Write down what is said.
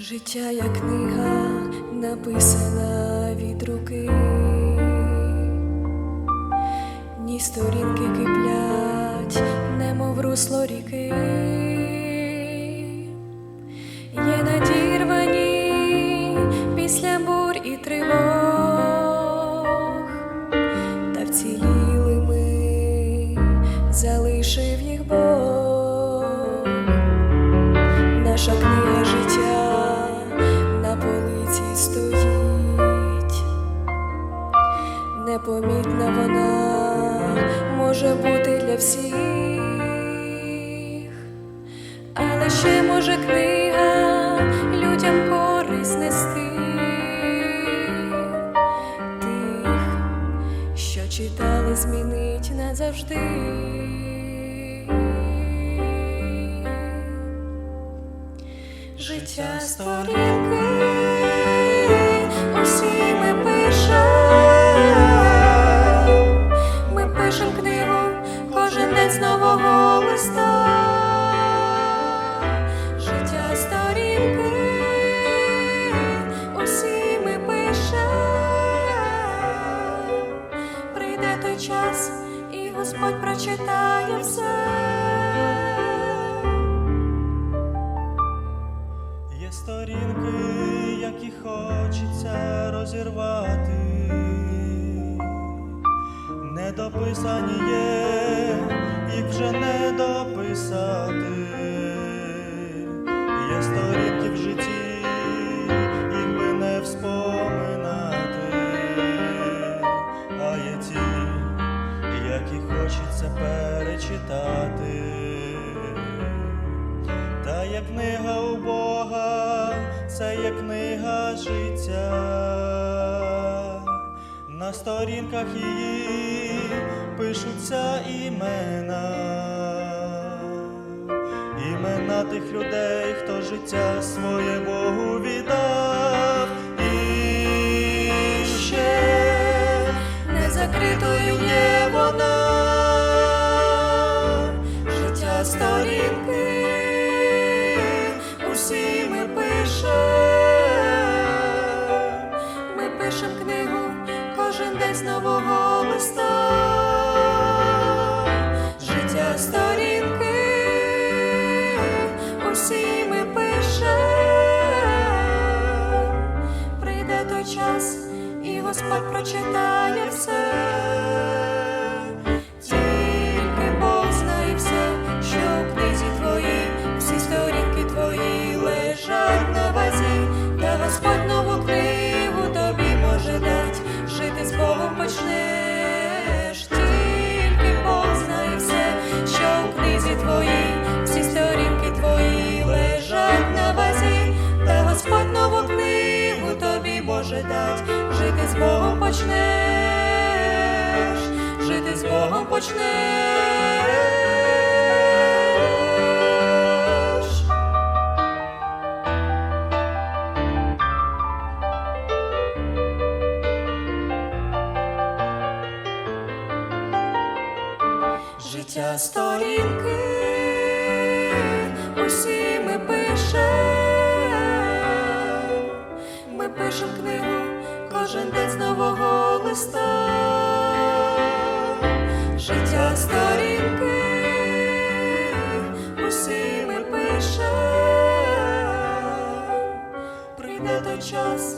Життя як книга написана від руки, ні сторінки киплять, немов русло ріки, непомітна вона може бути для всіх, але ще може книга людям користь нести. Тих, що читали, змінить назавжди. Життя сторінки, Господь прочитає все. Є сторінки, які хочеться розірвати, недописані є, їх вже не дописати. Є сторінки хочеться перечитати. Та є книга у Бога, це є книга життя. На сторінках її пишуться імена, імена тих людей, хто життя своє Богу віддав. З нового листа, життя сторінки, усі ми пишем, прийде той час, і Господь прочитає все. Почнеш, жити з Богом почнеш. Життя сторінки, усі ми пишем, ми пишем книгу кожен день з нового листа. Життя сторінки, усі ми пише, прийде той час,